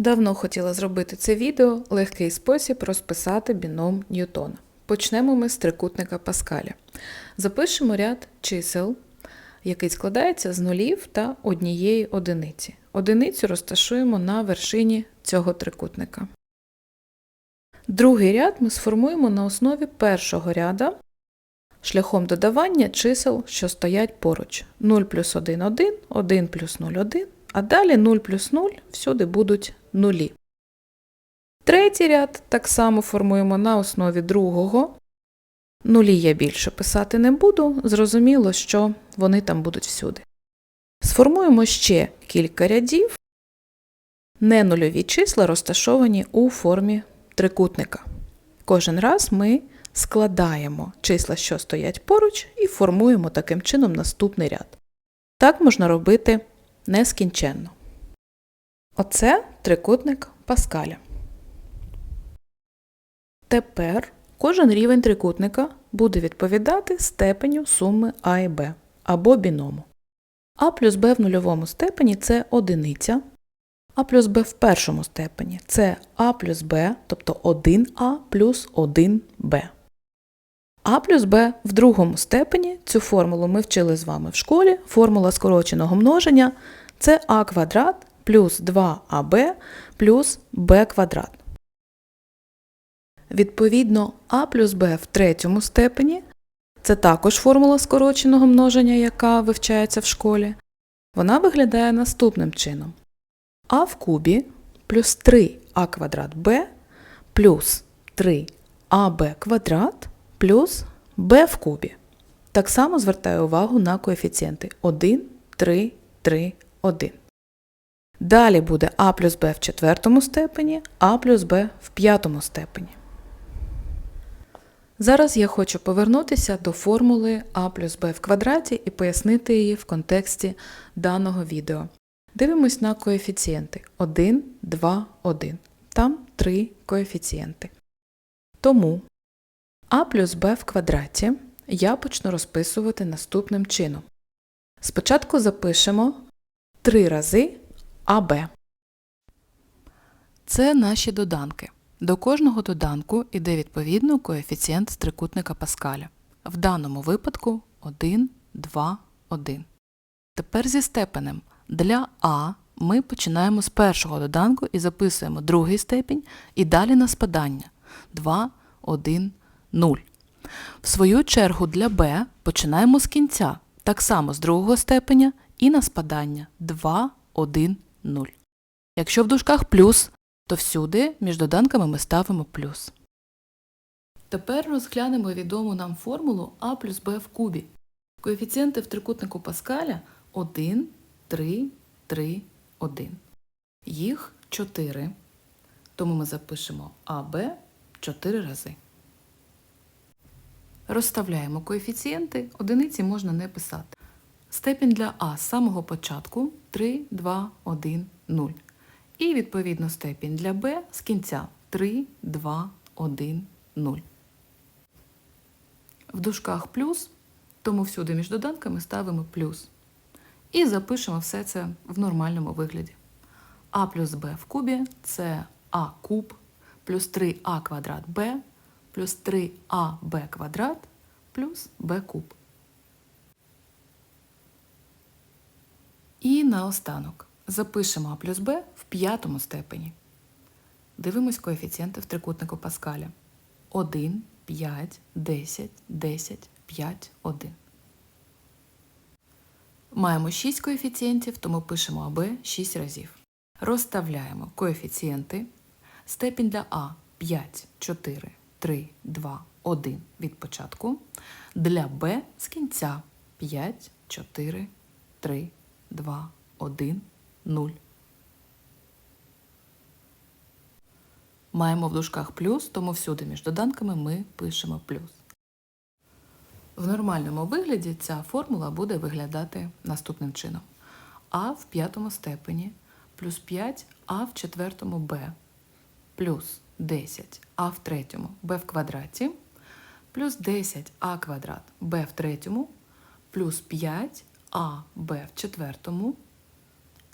Давно хотіла зробити це відео легкий спосіб розписати біном Ньютона. Почнемо ми з трикутника Паскаля. Запишемо ряд чисел, який складається з нулів та однієї одиниці. Одиницю розташуємо на вершині цього трикутника. Другий ряд ми сформуємо на основі першого ряда шляхом додавання чисел, що стоять поруч. 0 плюс 1 1, 1 плюс 0 1, а далі 0 плюс 0 всюди будуть нулі. Третій ряд так само формуємо на основі другого. Нулі я більше писати не буду, зрозуміло, що вони там будуть всюди. Сформуємо ще кілька рядів. Ненульові числа розташовані у формі трикутника. Кожен раз ми складаємо числа, що стоять поруч, і формуємо таким чином наступний ряд. Так можна робити нескінченно. Оце трикутник Паскаля. Тепер кожен рівень трикутника буде відповідати степеню суми А і Б або біному. А плюс Б в нульовому степені це одиниця, А плюс Б в першому степені це А плюс Б, тобто 1А плюс 1Б. А плюс Б в другому степені цю формулу ми вчили з вами в школі. Формула скороченого множення це А квадрат плюс 2АБ плюс Б квадрат. Відповідно, А плюс Б в третьому степені це також формула скороченого множення, яка вивчається в школі. Вона виглядає наступним чином. А в кубі плюс 3а квадрат Б плюс 3аб квадрат плюс b в кубі. Так само звертаю увагу на коефіцієнти 1, 3, 3, 1. Далі буде а плюс b в четвертому степені, а плюс b в п'ятому степені. Зараз я хочу повернутися до формули а плюс b в квадраті і пояснити її в контексті даного відео. Дивимось на коефіцієнти 1, 2, 1. Там три коефіцієнти. Тому а плюс b в квадраті я почну розписувати наступним чином. Спочатку запишемо 3 рази АБ. Це наші доданки. До кожного доданку йде відповідно коефіцієнт з трикутника Паскаля. В даному випадку 1, 2, 1. Тепер зі степенем. Для А ми починаємо з першого доданку і записуємо другий степінь і далі на спадання 2, 1, 0. В свою чергу для b починаємо з кінця, так само з другого степеня і на спадання 2, 1, 0. Якщо в дужках плюс, то всюди між доданками ми ставимо плюс. Тепер розглянемо відому нам формулу а плюс b в кубі. Коефіцієнти в трикутнику Паскаля 1, 3, 3, 1. Їх 4. Тому ми запишемо АБ 4 рази. Розставляємо коефіцієнти, одиниці можна не писати. Степінь для А з самого початку 3, 2, 1, 0. І відповідно степінь для Б з кінця 3, 2, 1, 0. В дужках плюс, тому всюди між доданками ставимо плюс. І запишемо все це в нормальному вигляді. А плюс Б в кубі це А куб плюс 3а квадрат Б плюс 3аб квадрат плюс b куб. І наостанок запишемо а плюс b в п'ятому степені. Дивимось коефіцієнти в трикутнику Паскаля. 1, 5, 10, 10, 5, 1. Маємо 6 коефіцієнтів, тому пишемо АБ 6 разів. Розставляємо коефіцієнти. Степінь для А 5, 4, 3, 2, 1 від початку. Для Б з кінця 5, 4, 3, 2, 1, 0. Маємо в дужках плюс, тому всюди між доданками ми пишемо плюс. В нормальному вигляді ця формула буде виглядати наступним чином. А в п'ятому степені плюс 5 а в четвертому Б плюс 10 а в третьому b в квадраті, плюс 10 а квадрат b в третьому, плюс 5 а b в четвертому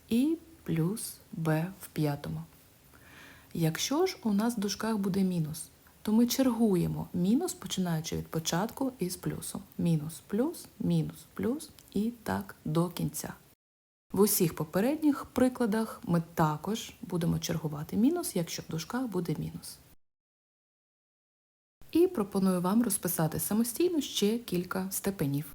і плюс b в п'ятому. Якщо ж у нас в дужках буде мінус, то ми чергуємо мінус, починаючи від початку із плюсом. Мінус, плюс, мінус, плюс і так до кінця. В усіх попередніх прикладах ми також будемо чергувати мінус, якщо в дужках буде мінус. І пропоную вам розписати самостійно ще кілька степенів.